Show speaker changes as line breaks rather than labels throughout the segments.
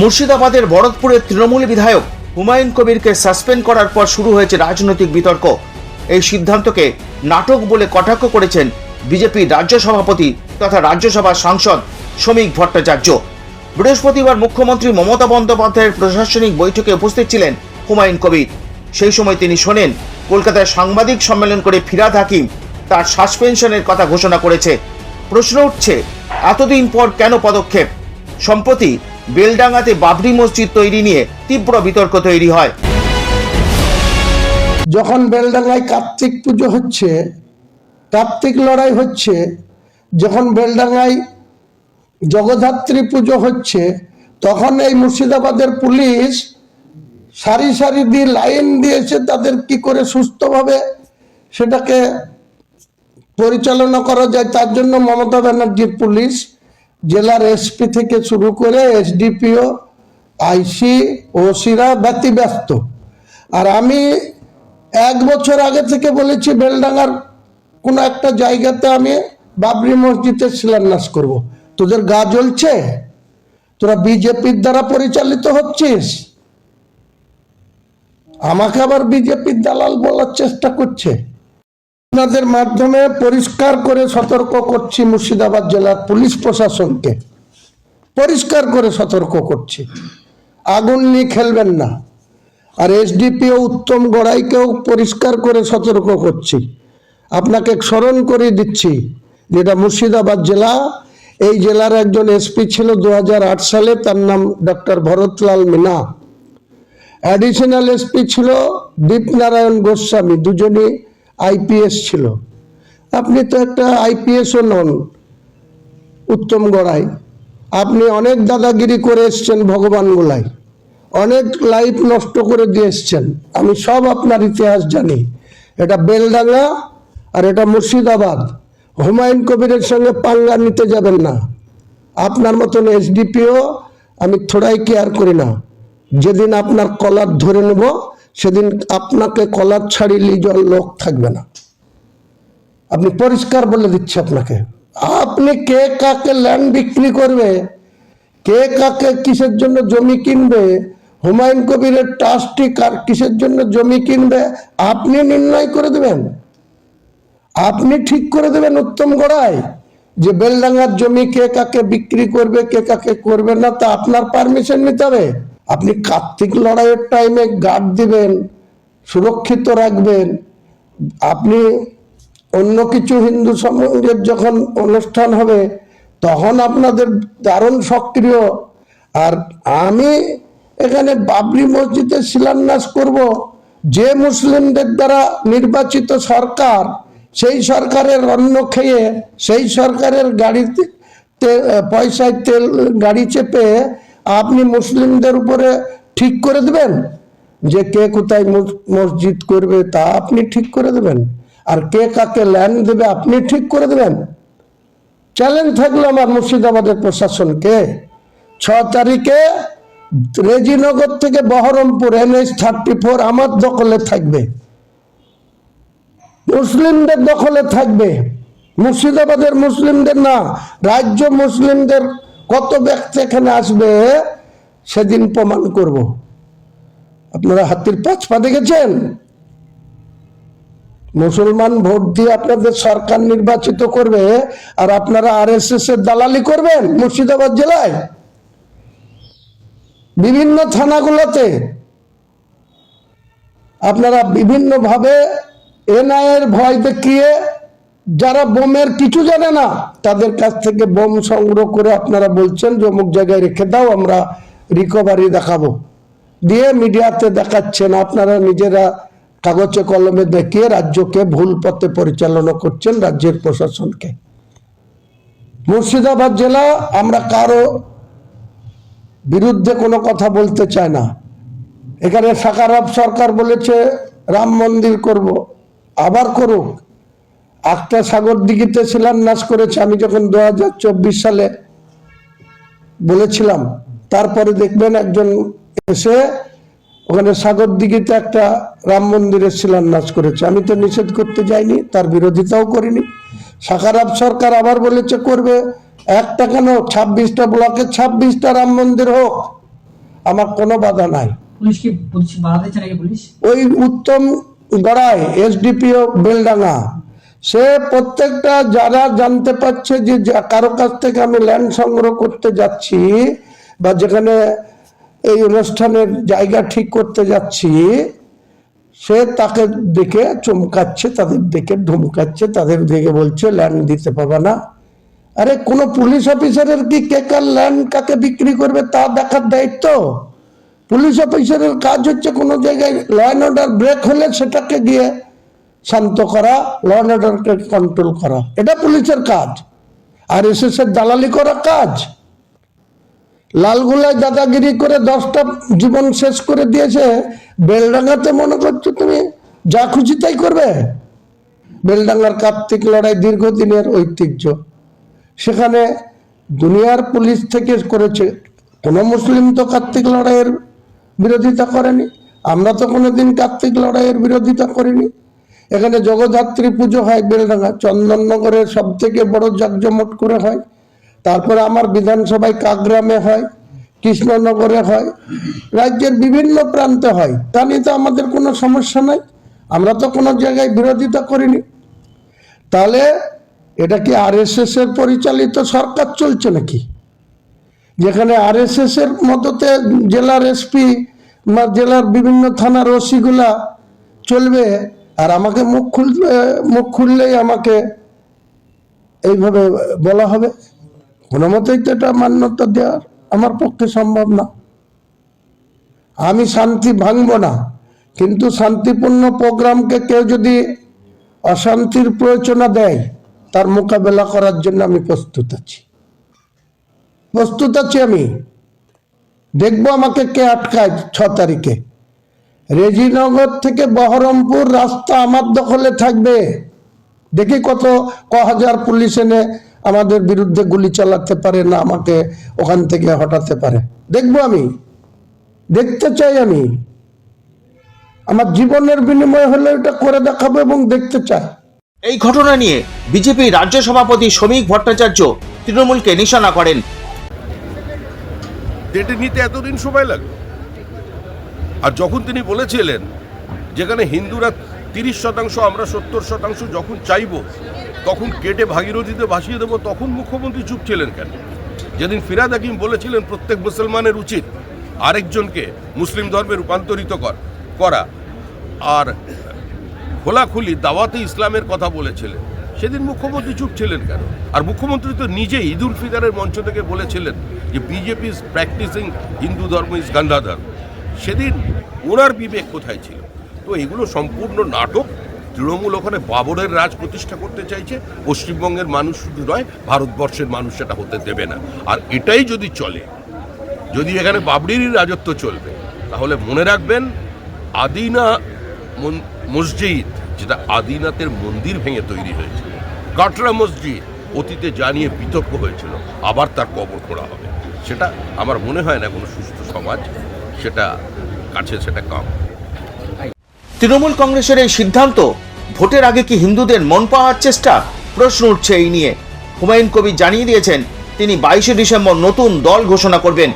মুর্শিদাবাদের বরদপুরের তৃণমূল বিধায়ক হুমায়ুন কবিরকে সাসপেন্ড করার পর শুরু হয়েছে রাজনৈতিক বিতর্ক। এই সিদ্ধান্তকে নাটক বলে কটাক্ষ করেছেন বিজেপি রাজ্য সভাপতি তথা রাজ্যসভার সাংসদ শ্রমিক ভট্টাচার্য। বৃহস্পতিবার মুখ্যমন্ত্রী মমতা বন্দ্যোপাধ্যায়ের প্রশাসনিক বৈঠকে উপস্থিত ছিলেন হুমায়ুন কবির। সেই সময় তিনি শোনেন, কলকাতায় সাংবাদিক সম্মেলন করে ফিরাদ হাকিম তার সাসপেনশনের কথা ঘোষণা করেছে। প্রশ্ন উঠছে, এতদিন পর কেন পদক্ষেপ? সম্প্রতি বেলডাঙ্গাতে বাবরি মসজিদ তৈরি নিয়ে তীব্র বিতর্ক তৈরি হয়।
যখন বেলডাঙ্গায় কার্তিক পুজো হচ্ছে, কার্তিক লড়াই হচ্ছে, যখন বেলডাঙ্গায় জগদ্ধাত্রী পুজো হচ্ছে, তখন এই মুর্শিদাবাদের পুলিশ সারি সারি দিয়ে লাইন দিয়েছে তাদের কি করে সুস্থভাবে সেটাকে পরিচালনা করা যায়, তার জন্য মমতা ব্যানার্জির পুলিশ জেলার এসপি থেকে শুরু করে এসডিপিও আইসি ওসিরা ব্যতিব্যস্ত। আর আমি এক বছর আগে থেকে বলেছি, বেলডাঙ্গার কোনো একটা জায়গাতে আমি বাবরি মসজিদের শিলান্যাস করব। তোদের গা জ্বলছে? তোরা বিজেপির দ্বারা পরিচালিত হচ্ছিস? আমাকে আবার বিজেপির দালাল বলার চেষ্টা করছে। আপনাদের মাধ্যমে পরিষ্কার করে সতর্ক করছি মুর্শিদাবাদ জেলার পুলিশ প্রশাসনকে। পরিষ্কার করে সতর্ক করছি। আগুন নিয়ে খেলবেন না। আর এসডিপিও উত্তম গড়াইকেও পরিষ্কার করে সতর্ক করছি। আপনাকে স্মরণ করে দিচ্ছি যেটা মুর্শিদাবাদ জেলা। এই জেলার একজন এসপি ছিল দু হাজার আট সালে, তার নাম doctor Bharatlal Meena. Additional SP ছিল দীপনারায়ণ গোস্বামী। দুজনই আইপিএস ছিল। আপনি তো একটা আইপিএসও নন, উত্তম গড়াই। আপনি অনেক দাদাগিরি করে এসছেন ভগবান গোলাই অনেক লাইফ নষ্ট করে দিয়ে এসছেন। আমি সব আপনার ইতিহাস জানি। এটা বেলডাঙ্গা আর এটা মুর্শিদাবাদ। হুমায়ুন কবিরের সঙ্গে পাঙ্গা নিতে যাবেন না। আপনার মতন এসডিপিও আমি থোড়াই কেয়ার করি না। যেদিন আপনার কলার ধরে নেব সেদিন আপনাকে কলার ছাড়িয়ে লিজন লোক থাকবে না। আপনি পরিষ্কার বলে দিচ্ছি আপনাকে। আপনি কে কাকে ল্যান্ড বিক্রি করবে, কে কাকে কিসের জন্য জমি কিনবে, হুমায়ুন কবিরের ট্রাস্টি কার কিসের জন্য জমি কিনবে, আপনি নির্ণয় করে দেবেন। আপনি ঠিক করে দেবেন উত্তম গড়াই যে বেলডাঙ্গার জমি কে কাকে বিক্রি করবে, কে কাকে করবে না তা আপনার পারমিশন নিতে হবে। আপনি কার্তিক লড়াইয়ের টাইমে গার্ড দিবেন, সুরক্ষিত রাখবেন। আপনি অন্য কিছু হিন্দু সমাজের যখন অনুষ্ঠান হবে, তখন আপনাদের দারুণ সক্রিয়। আর আমি এখানে বাবরি মসজিদে শিলান্যাস করব। যে মুসলিমদের দ্বারা নির্বাচিত সরকার, সেই সরকারের অন্ন খেয়ে, সেই সরকারের গাড়িতে পয়সায় তেল, গাড়ি চেপে আপনি মুসলিমদের উপরে ঠিক করে দেবেন? যে কে কোথায় মস- মসজিদ করবে তা আপনি ঠিক করে দেবেন। আর কে কাকে ল্যান্ড দেবে আপনি ঠিক করে দেবেন। চ্যালেঞ্জ থাকল আমার মুর্শিদাবাদের প্রশাসনকে ছ তারিখে রেজিনগর থেকে বহরমপুর এনএস থার্টি ফোর আমার দখলে থাকবে। মুসলিমদের দখলে থাকবে। মুর্শিদাবাদের মুসলিমদের না, রাজ্য মুসলিমদের কত ব্যক্তি এখানে আসবে, সেদিন প্রমাণ করব। আপনারা হাতির পাঁচ পা দেখেছেন মুসলমান ভোট দিয়ে আপনাদের সরকার নির্বাচিত করবে, আর আপনারা আর এস এর দালালি করবেন মুর্শিদাবাদ জেলায়। বিভিন্ন থানাগুলোতে। আপনারা বিভিন্নভাবে এনআইয়ের ভয় দেখিয়ে যারা বোমের কিছু জানে না, তাদের কাছ থেকে বোম সংগ্রহ করে আপনারা বলছেন যে অমুক জায়গায় রেখে দাও, আমরা রিকভারি দেখাবো। দিয়ে মিডিয়াতে দেখাচ্ছেন, আপনারা নিজেরা কাগজে কলমে দেখিয়ে রাজ্যকে ভুল পথে পরিচালনা করছেন রাজ্যের প্রশাসনকে। মুর্শিদাবাদ জেলা, আমরা কারও বিরুদ্ধে কোনো কথা বলতে চাই না। এখানে সাকারাব সরকার বলেছে, রাম মন্দির করব, আবার করুক। একটা সাগর দিঘিতে শিলান্যাস করেছে। আমি যখন দু হাজার চব্বিশ সালে বলেছিলাম তারপরে দেখবেন একজন এসে ওখানে সাগর দিঘিতে একটা রাম মন্দিরের শিলান্যাস করেছে। আমি তো নিষেধ করতে যাইনি তার বিরোধিতাও করিনি। সাকারাব সরকার আবার বলেছে করবে একটা কেন? ছাব্বিশটা ব্লকে ছাব্বিশটা রাম মন্দির হোক। আমার কোনো বাধা নাই। ওই উত্তম গড়াই এসডিপিও বেলডাঙ্গা। সে প্রত্যেকটা যারা জানতে পারছে যে কারও কাছ থেকে আমি ল্যান্ড সংগ্রহ করতে যাচ্ছি বা যেখানে এই অনুষ্ঠানের জায়গা ঠিক করতে যাচ্ছি, সে তাকে দেখে চমকাচ্ছে, তাদের দেখে ধমকাচ্ছে, তাদের দেখে বলছে ল্যান্ড দিতে পারবে না। আরে কোনো পুলিশ অফিসারের কি কে কার ল্যান্ড কাকে বিক্রি করবে তা দেখার দায়িত্ব? পুলিশ অফিসারের কাজ হচ্ছে কোনো জায়গায় ল অ্যান্ড অর্ডার ব্রেক হলে সেটাকে গিয়ে শান্ত করা ল অ্যান্ড অর্ডারকে কন্ট্রোল করা। এটা পুলিশের কাজ। আর এস এর দালালি করা কাজ। লালগুলায় দাদাগিরি করে দশটা জীবন শেষ করে দিয়েছে। বেলডাঙ্গাতে মনে করছ তুমি? যা খুশি তাই করবে। বেলডাঙ্গার কার্তিক লড়াই দীর্ঘদিনের ঐতিহ্য। সেখানে দুনিয়ার পুলিশ থেকে করেছে। কোনো মুসলিম তো কার্তিক লড়াইয়ের বিরোধিতা করেনি। আমরা তো কোনোদিন কার্তিক লড়াইয়ের বিরোধিতা করিনি। এখানে জগদ্ধাত্রী পুজো হয় বেলডাঙ্গা। চন্দননগরের সব থেকে বড় জাকজমট করে হয়। তারপরে আমার বিধানসভায় কাকগ্রামে হয়, কৃষ্ণনগরে হয়। রাজ্যের বিভিন্ন প্রান্তে হয়। তা নিয়ে তো আমাদের কোনো সমস্যা নাই। আমরা তো কোনো জায়গায় বিরোধিতা করিনি। তাহলে এটা কি আরএসএস এর পরিচালিত সরকার চলছে নাকি? যেখানে আরএসএস এর মদতে জেলার এসপি বা জেলার বিভিন্ন থানার ওসিগুলা চলবে আর আমাকে মুখ খুললে, মুখ খুললেই আমাকে এইভাবে বলা হবে। কোনো মতেই তো এটা মান্যতা দেওয়ার আমার পক্ষে সম্ভব না। আমি শান্তি ভাঙব না, কিন্তু শান্তিপূর্ণ প্রোগ্রামকে কেউ যদি অশান্তির প্রয়োজনা দেয়, তার মোকাবেলা করার জন্য আমি প্রস্তুত আছি। প্রস্তুত আছি আমি। দেখব আমাকে কে আটকায় ছ তারিখে। রেজিনগর থেকে বহরমপুর রাস্তা আমার দখলে থাকবে। দেখি কত ক হাজার পুলিশ এনে আমাদের বিরুদ্ধে গুলি চালাতে পারে না আমাকে ওখান থেকে হটাতে পারে। দেখব আমি। দেখতে চাই আমি। আমার জীবনের বিনিময় হলে এটা করে দেখাবো এবং দেখতে চাই।
এই ঘটনা নিয়ে বিজেপি রাজ্য সভাপতি শ্রমিক ভট্টাচার্য তৃণমূলকে নিশানা করেন।
ডেটে নিতে এতদিন সময় লাগল? আর যখন তিনি বলেছিলেন যেখানে হিন্দুরা তিরিশ শতাংশ, আমরা সত্তর শতাংশ যখন চাইব, তখন কেটে ভাগীরথীতে ভাসিয়ে দেবো, তখন মুখ্যমন্ত্রী চুপ ছিলেন কেন? যেদিন ফিরাদ হাকিম বলেছিলেন, প্রত্যেক মুসলমানের উচিত আরেকজনকে মুসলিম ধর্মে রূপান্তরিত কর, করা। আর খোলাখুলি দাওয়াতে ইসলামের কথা বলেছিলেন। সেদিন মুখ্যমন্ত্রী চুপ ছিলেন কেন? আর মুখ্যমন্ত্রী তো নিজেই ঈদ উল ফিতরের মঞ্চ থেকে বলেছিলেন যে, বিজেপি ইজ প্র্যাকটিসিং হিন্দু ধর্ম ইজ গান্ধাধর সেদিন ওনার বিবেক কোথায় ছিল? তো এগুলো সম্পূর্ণ নাটক। তৃণমূল ওখানে বাবরের রাজ প্রতিষ্ঠা করতে চাইছে। পশ্চিমবঙ্গের মানুষ শুধু নয়, ভারতবর্ষের মানুষ সেটা হতে দেবে না। আর এটাই যদি চলে, যদি এখানে বাবরিরই রাজত্ব চলবে, তাহলে মনে রাখবেন আদিনা মসজিদ, যেটা আদিনাথের মন্দির ভেঙে তৈরি হয়েছিল। কাটরা মসজিদ, অতীতে জানিয়ে বিতর্ক হয়েছিল। আবার তার কবর খোঁড়া হবে। সেটা আমার মনে হয় না কোনো সুস্থ সমাজ। সেটা কাছে সেটা কাম।
তৃণমূল কংগ্রেসের এই সিদ্ধান্ত, ভোটের আগে কি হিন্দুদের মন পাওয়ার চেষ্টা? প্রশ্ন উঠছে এই নিয়ে। হুমায়ুন কবির জানিয়ে দিয়েছেন, তিনি বাইশে ডিসেম্বর নতুন দল ঘোষণা করবেন।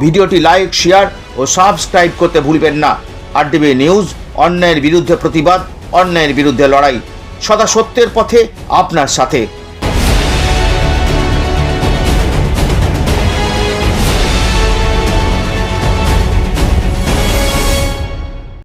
ভিডিওটি লাইক, শেয়ার ও সাবস্ক্রাইব করতে ভুলবেন না। আর ডিবি নিউজ, অন্যায়ের বিরুদ্ধে প্রতিবাদ, অন্যায়ের বিরুদ্ধে লড়াই। সদা সত্যের পথে আপনার সাথে।